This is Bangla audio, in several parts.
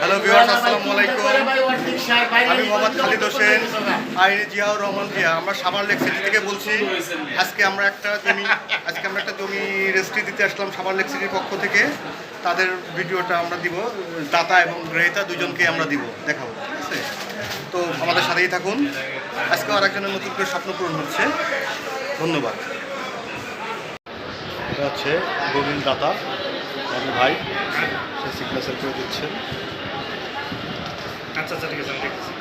হ্যালো ভিউয়ার্স আসসালামু আলাইকুম আমি মোহাম্মদ খালিদ হোসেন আইনি জিয়াউর রহমান জিয়া আমরা সাভার লেক সিটি থেকে বলছি। আজকে আমরা একটা জমি আজকে আমরা একটা জমি রেজিস্ট্রি দিতে আসলাম সাভার লেক সিটির পক্ষ থেকে। তাদের ভিডিওটা আমরা দিব। দাতা এবং গ্রহীতা দুজনকে আমরা দিব। দেখাবো ঠিক আছে? তো আমাদের সাথেই থাকুন। আজকে আর একজনের নতুন করে স্বপ্ন পূরণ হচ্ছে। ধন্যবাদ। এটা হচ্ছে গোবিন্দ দাতা। আমাদের ভাই সে সিগনেচার করে দিচ্ছেন আচ্ছা আচ্ছা ঠিক আছে আমি দেখতেছি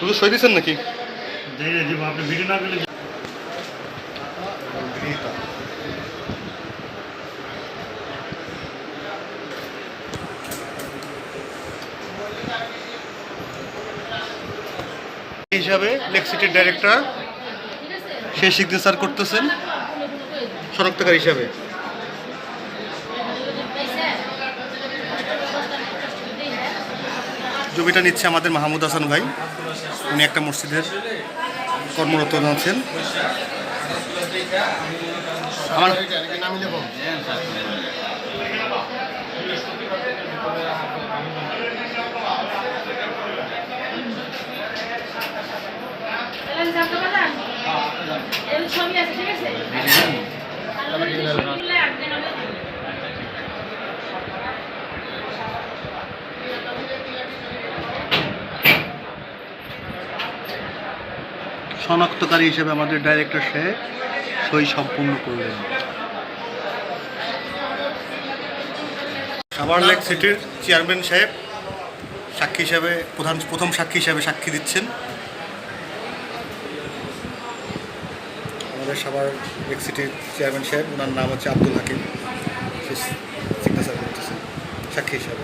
শুধু সই দিচ্ছেন নাকি যাই না দিব আপনি ভিডিও না করলে হিসাবে লেক সিটির ডাইরেক্টর সে সিগনেচার করতেছেন শনাক্তকারী হিসাবে। জমিটা নিচ্ছে আমাদের মাহমুদ হাসান ভাই। উনি একটা মসজিদের কর্মরত আছেন। আমার আছে ঠিক আছে? শনাক্তকারী হিসেবে আমাদের ডাইরেক্টর সাহেব সই সম্পূর্ণ করলেন। সাভার লেক সিটির চেয়ারম্যান সাহেব সাক্ষী হিসাবে প্রধান প্রথম সাক্ষী হিসাবে সাক্ষী দিচ্ছেন। আমাদের সবার লেক সিটির চেয়ারম্যান সাহেব, ওনার নাম হচ্ছে আব্দুল হাকিম। সিগনেচার করতেছেন সাক্ষী হিসাবে।